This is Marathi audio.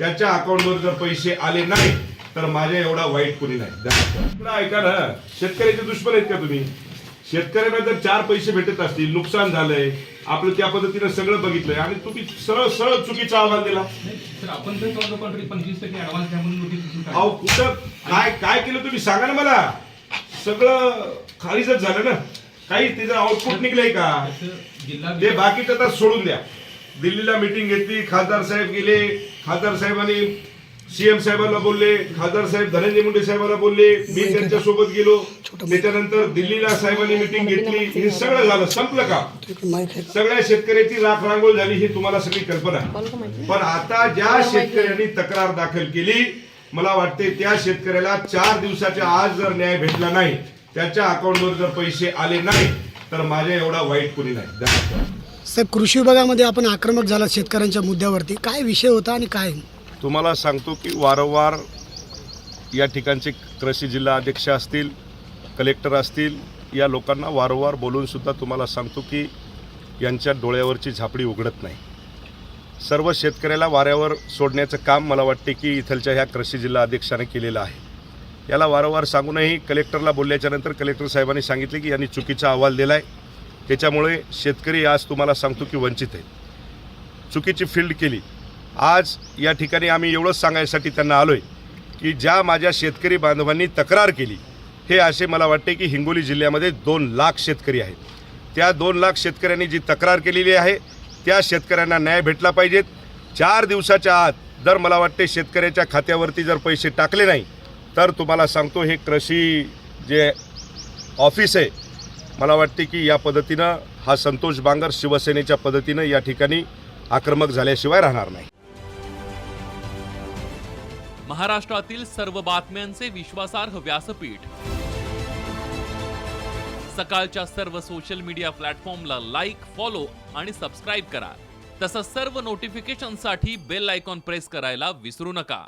त्याच्या अकाउंटवर जर पैसे आले नाही तर माझ्या एवढा वाईट कोणी नाही. ऐका ना शेतकऱ्याचे दुश्मन आहेत का तुम्ही? शेतकऱ्यांना जर चार पैसे भेटत असतील नुकसान झालंय आपलं त्या पद्धतीनं सगळं बघितलंय आणि तुम्ही सरळ सरळ चुकीचा अहवाल दिला. अहो कुठं काय काय केलं तुम्ही? सांगा ना मला. सगळं खालीच झालं ना. काही त्याचं आउटपुट निघलंय का? ते बाकीचं तर सोडून द्या. दिल्लीला मिटिंग घेतली खासदार साहेब गेले खासदार साहेबांनी सीएम साहेबांना बोलले खासदार साहेब धनंजय मुंडे साहेबांना बोलले मी त्यांच्यासोबत गेलो. त्याच्यानंतर दिल्लीला साहेबांनी मिटिंग घेतली. हे सगळं झालं. संपलं का? सगळ्या शेतकऱ्याची राख रांगोळ झाली ही तुम्हाला सगळी कल्पना आहे. पण आता ज्या शेतकऱ्यांनी तक्रार दाखल केली मला वाटते त्या शेतकऱ्याला चार दिवसाच्या आज जर न्याय भेटला नाही त्याच्या अकाउंटवर जर पैसे आले नाही तर माझ्या एवढा वाईट कोणी नाही. धन्यवाद. साहेब कृषी विभागामध्ये आपण आक्रमक झाला शेतकऱ्यांच्या मुद्द्यावरती. काय विषय होता आणि काय? तुम्हाला सांगतो की वारंवार या ठिकाणचे कृषी जिल्हा अध्यक्ष असतील कलेक्टर असतील या लोकांना वारंवार बोलूनसुद्धा तुम्हाला सांगतो की यांच्या डोळ्यावरची झापडी उघडत नाही. सर्व शेतकऱ्याला वाऱ्यावर सोडण्याचं काम मला वाटते की इथलच्या ह्या कृषी जिल्हा अध्यक्षाने केलेलं आहे. याला वारंवार सांगूनही कलेक्टरला बोलल्याच्यानंतर कलेक्टर साहेबांनी सांगितले की यांनी चुकीचा अहवाल दिला आहे त्याच्यामुळे शेतकरी आज तुम्हाला सांगतो की वंचित आहे चुकीची फील्ड केली. आज या ठिकाणी आम्ही एवढंच सांगायसाठी त्यांना आलो आहे की ज्या माझ्या शेतकरी बांधवांनी तक्रार केली हे असे मला वाटते की हिंगोली जिल्ह्यामध्ये दोन लाख शेतकरी आहेत. त्या दोन लाख शेतकऱ्यांनी जी तक्रार केलेली आहे त्या शेतकऱ्यांना न्याय भेटला पाहिजेत. चार दिवसाच्या आत जर मला वाटते शेतकऱ्याच्या खात्यावरती जर पैसे टाकले नाही तर तुम्हाला सांगतो हे कृषी जे ऑफिस आहे मला वाटते की या पद्धतीनं हा संतोष बांगर शिवसेनेच्या पद्धतीनं या ठिकाणी आक्रमक झाल्याशिवाय राहणार नाही. महाराष्ट्रातील सर्व बातम्यांचे विश्वासार्ह व्यासपीठ. सकाळच्या सर्व सोशल मीडिया प्लॅटफॉर्मला लाईक फॉलो आणि सबस्क्राईब करा. तसंच सर्व नोटिफिकेशनसाठी बेल आयकॉन प्रेस करायला विसरू नका.